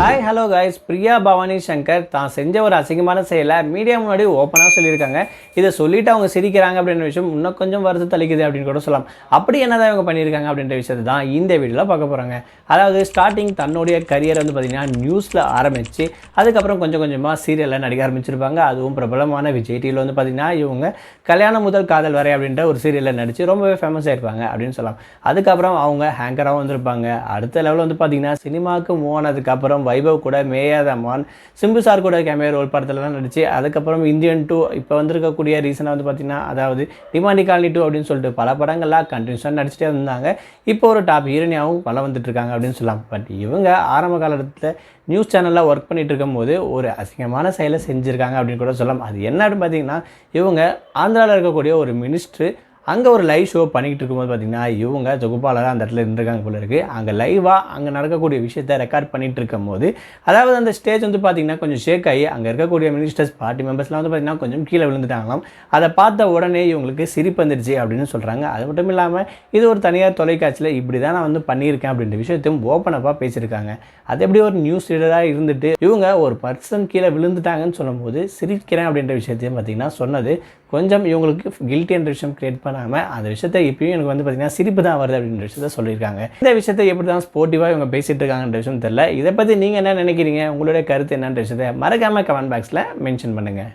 Hi hello guys Priya Bhavani Shankar. தான் செஞ்ச ஒரு அசிங்கமான செயலை மீடியா முன்னாடி ஓப்பனாக சொல்லியிருக்காங்க. இதை சொல்லிட்டு அவங்க சிரிக்கிறாங்க அப்படின்ற விஷயம் இன்னும் கொஞ்சம் வருத்தத்தை தளிக்குது அப்படின்னு கூட சொல்லலாம். அப்படி என்னதான் இவங்க பண்ணியிருக்காங்க அப்படின்ற விஷயத்தை தான் இந்த வீடியோவில் பார்க்க போகிறாங்க அதாவது ஸ்டார்டிங் தன்னுடைய கரியர் வந்து பார்த்திங்கன்னா நியூஸில் ஆரம்பித்து அதுக்கப்புறம் கொஞ்சம் கொஞ்சமாக சீரியலில் நடிக்க ஆரம்பிச்சிருப்பாங்க. அதுவும் பிரபலமான விஜய் டிவியில் வந்து பார்த்திங்கன்னா இவங்க கல்யாணம் முதல் காதல் வரை அப்படின்ற ஒரு சீரியலில் நடித்து ரொம்பவே ஃபேமஸ் ஆகிருப்பாங்க அப்படின்னு சொல்லலாம். அதுக்கப்புறம் அவங்க ஹேங்கராகவும் வந்திருப்பாங்க. அடுத்த லெவலில் வந்து பார்த்திங்கன்னா சினிமாவுக்கு மூவ் ஆனதுக்கப்புறம் வைபவ் கூட மேயாதமான் சிம்பு சார் கூட கேமியா ரோல் தான் நடிச்சு அதுக்கப்புறம் இந்தியன் டூ இப்போ வந்திருக்கக்கூடிய ரீசனாக வந்து பார்த்திங்கன்னா அதாவது டிமாண்டி காலனி டூ அப்படின்னு சொல்லிட்டு பல படங்கள்லாம் கண்டினியூஸாக நடிச்சிட்டே இருந்தாங்க. இப்போ ஒரு டாப் ஹீரோனியாவும் பல வந்துட்டு இருக்காங்க அப்படின்னு சொல்லலாம். பட் இவங்க ஆரம்ப காலத்தில் நியூஸ் சேனலில் ஒர்க் பண்ணிட்டு இருக்கும்போது ஒரு அசிங்கமான செயலை செஞ்சுருக்காங்க அப்படின்னு கூட சொல்லலாம். அது என்ன அப்படின்னு பார்த்தீங்கன்னா இவங்க ஆந்திராவில் இருக்கக்கூடிய ஒரு மினிஸ்ட்ரு அங்கே ஒரு லைவ் ஷோ பண்ணிக்கிட்டு இருக்கும்போது பார்த்திங்கன்னா இவங்க தொகுப்பாளராக அந்த இடத்துல இருந்திருக்காங்க போல இருக்குது அங்கே லைவாக அங்கே நடக்கக்கூடிய விஷயத்த ரெக்கார்ட் பண்ணிகிட்டு இருக்கும்போது அதாவது அந்த ஸ்டேஜ் வந்து பார்த்திங்கன்னா கொஞ்சம் ஷேக் ஆகி அங்கே இருக்கக்கூடிய மினிஸ்டர்ஸ் பார்ட்டி மெம்பர்ஸ்லாம் வந்து பார்த்திங்கன்னா கொஞ்சம் கீழே விழுந்துட்டாங்களாம். அதை பார்த்த உடனே இவங்களுக்கு சிரிப்பு வந்துருச்சு அப்படின்னு சொல்கிறாங்க அது மட்டும் இல்லாமல் இது ஒரு தனியார் தொலைக்காட்சியில் இப்படி தான் நான் வந்து பண்ணியிருக்கேன் அப்படின்ற விஷயத்தையும் ஓப்பனப்பாக பேசியிருக்காங்க. அது எப்படி ஒரு நியூஸ் ரீடராக இருந்துட்டு இவங்க ஒரு பர்சன் கீழே விழுந்துட்டாங்கன்னு சொல்லும்போது சிரிக்கிறேன் அப்படின்ற விஷயத்தையும் பார்த்திங்கன்னா சொன்னது கொஞ்சம் இவங்களுக்கு கில்ட்டி என்ற விஷயம் கிரியேட் பண்ணாமல் அந்த விஷயத்தை இப்பயும் எனக்கு வந்து பார்த்திங்கன்னா சிரிப்பு தான் வருது அப்படின்ற விஷயத்த சொல்லியிருக்காங்க. இந்த விஷயத்தை எப்படி தான் ஸ்போர்ட்டிவாக இவங்க பேசிகிட்டு இருக்காங்கன்ற விஷயம் தெரில இதை பற்றி நீங்கள் என்ன நினைக்கிறீங்க? உங்களுடைய கருத்து என்னன்ற விஷயத்தை மறக்காமல் கமெண்ட் பாக்ஸில் மென்ஷன் பண்ணுங்கள்